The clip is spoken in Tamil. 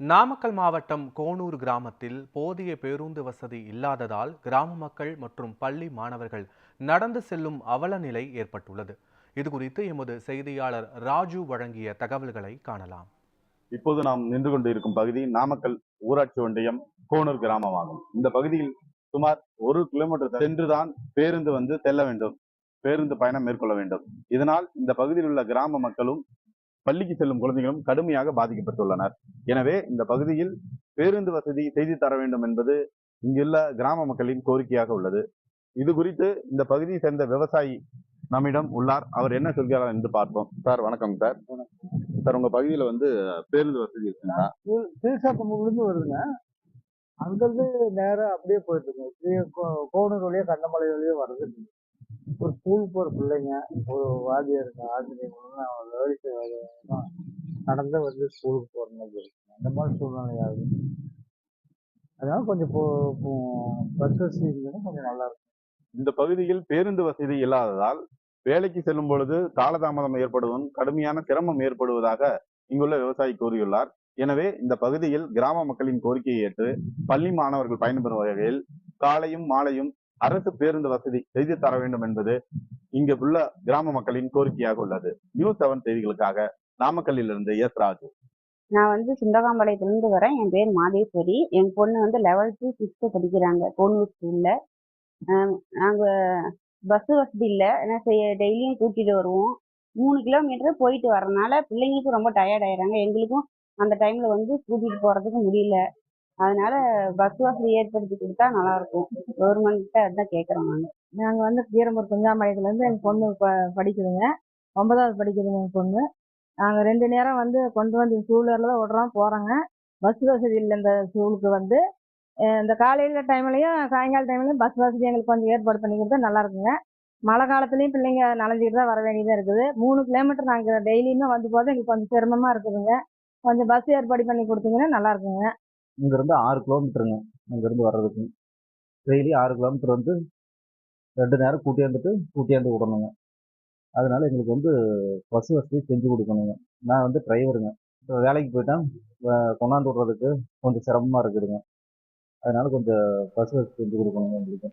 நாமக்கல் மாவட்டம் கோனூர் கிராமத்தில் போதிய பேருந்து வசதி இல்லாததால் கிராம மக்கள் மற்றும் பள்ளி மாணவர்கள் நடந்து செல்லும் அவல நிலை ஏற்பட்டுள்ளது. இது குறித்து எமது செய்தியாளர் ராஜு வழங்கிய தகவல்களை காணலாம். இப்போது நாம் நின்று கொண்டிருக்கும் பகுதி நாமக்கல் ஊராட்சி ஒன்றியம் கோனூர் கிராமமாகும். இந்த பகுதியில் சுமார் ஒரு கிலோமீட்டர் சென்றுதான் பேருந்து வந்து செல்ல வேண்டும். பேருந்து பயணம் மேற்கொள்ள வேண்டும். இதனால் இந்த பகுதியில் உள்ள கிராம மக்களும் பள்ளிக்கு செல்லும் குழந்தைகளும் கடுமையாக பாதிக்கப்பட்டுள்ளனர். எனவே இந்த பகுதியில் பேருந்து வசதி செய்து தர வேண்டும் என்பது இங்குள்ள கிராம மக்களின் கோரிக்கையாக உள்ளது. இது குறித்து இந்த பகுதியை சேர்ந்த விவசாயி நம்மிடம் உள்ளார். அவர் என்ன சொல்கிறார் என்று பார்ப்போம். சார் வணக்கம் சார். சார் உங்க பகுதியில வந்து பேருந்து வசதி இருக்குங்களா? திருசாத்தம்பூர்லேருந்து வருதுங்க. அங்கிருந்து நேராக அப்படியே போயிட்டு இருக்கு. இப்படியே கோ- கோனூர் வழியா கண்டமலை வழியா வருது ஒரு ஸ்கூல் போகிற பிள்ளைங்க ஒரு வாத்தியார் ஆசிரியர் வேலைக்கு நடந்து வந்து ஸ்கூலுக்கு போகிற மாதிரி அந்த மாதிரி சூழ்நிலை ஆகுது அதனால கொஞ்சம் போ பஸ் வசதி இருந்ததுன்னா கொஞ்சம் நல்லா இருக்கும் இந்த பகுதியில் பேருந்து வசதி இல்லாததால் வேலைக்கு செல்லும் பொழுது காலதாமதம் ஏற்படுவதும் கடுமையான சிரமம் ஏற்படுவதாக இங்குள்ள விவசாயி கூறியுள்ளார். எனவே இந்த பகுதியில் கிராம மக்களின் கோரிக்கையை ஏற்று பள்ளி மாணவர்கள் பயன்பெறும் வகையில் காலையும் மாலையும் அரசு பேருந்து வசதி செய்து தர வேண்டும் என்பது இங்கு உள்ள கிராம மக்களின் கோரிக்கையாக உள்ளது. நியூஸ் செவன் செய்திகளுக்காக நாமக்கல்லிலிருந்து எஸ் ராஜு. நான் வந்து சுண்டகாம்பாளையத்துலேருந்து வரேன். என் பேர் மாதேஸ்வரி. என் பொண்ணு வந்து லெவல்த்து சிக்ஸ்த்து படிக்கிறாங்க. கோனூர் ஸ்கூலில் நாங்கள் பஸ் வசதி இல்லை. ஏன்னா டெய்லியும் கூட்டிகிட்டு வருவோம். மூணு கிலோமீட்டர் போயிட்டு வரனால பிள்ளைங்களுக்கும் ரொம்ப டயர்ட் ஆயிடுறாங்க. எங்களுக்கும் அந்த டைமில் வந்து கூட்டிகிட்டு போகிறதுக்கு முடியல. அதனால பஸ் வசதி ஏற்படுத்தி கொடுத்தா நல்லாயிருக்கும். கவர்மெண்ட்ட அதுதான் கேட்குறோம் நாங்கள் நாங்கள் வந்து கீரம்பூர் குஞ்சாம்பாளையத்துலேருந்து எங்கள் பொண்ணு ப படிக்குதுங்க. ஒன்பதாவது படிக்குதுங்க எங்கள் பொண்ணு. நாங்கள் ரெண்டு நேரம் வந்து கொண்டு வந்து ஸ்கூலில் தான் விடுறோம் போகிறோங்க பஸ் வசதி இல்லை இந்த ஸ்கூலுக்கு வந்து. இந்த காலையில் டைம்லையும் சாயங்கால டைம்லையும் பஸ் வசதி எங்களுக்கு கொஞ்சம் ஏற்பாடு பண்ணி கொடுத்தா நல்லா இருக்குங்க. மழை காலத்துலேயும் பிள்ளைங்க நனைஞ்சிக்கிட்டு தான் வர வேண்டியதாக இருக்குது. மூணு கிலோமீட்டர் நாங்கள் டெய்லியுமே வந்து போகிறது எங்களுக்கு கொஞ்சம் சிரமமாக இருக்குதுங்க. கொஞ்சம் பஸ் ஏற்பாடு பண்ணி கொடுத்தீங்கன்னா நல்லா இருக்குங்க. இங்கேருந்து ஆறு கிலோமீட்டருங்க இங்கேருந்து வர்றதுக்கு. டெய்லி ஆறு கிலோமீட்டர் வந்து ரெண்டு நேரம் கூட்டியாந்துட்டு கூட்டியாந்து விடணுங்க. அதனால எங்களுக்கு வந்து பஸ் வசதி செஞ்சு கொடுக்கணுங்க நான் வந்து டிரைவருங்க இப்போ வேலைக்கு போயிட்டேன். கொண்டாந்து விட்றதுக்கு கொஞ்சம் சிரமமாக இருக்குதுங்க. அதனால கொஞ்சம் பஸ் வசதி செஞ்சு கொடுக்கணுங்க எங்களுக்கு.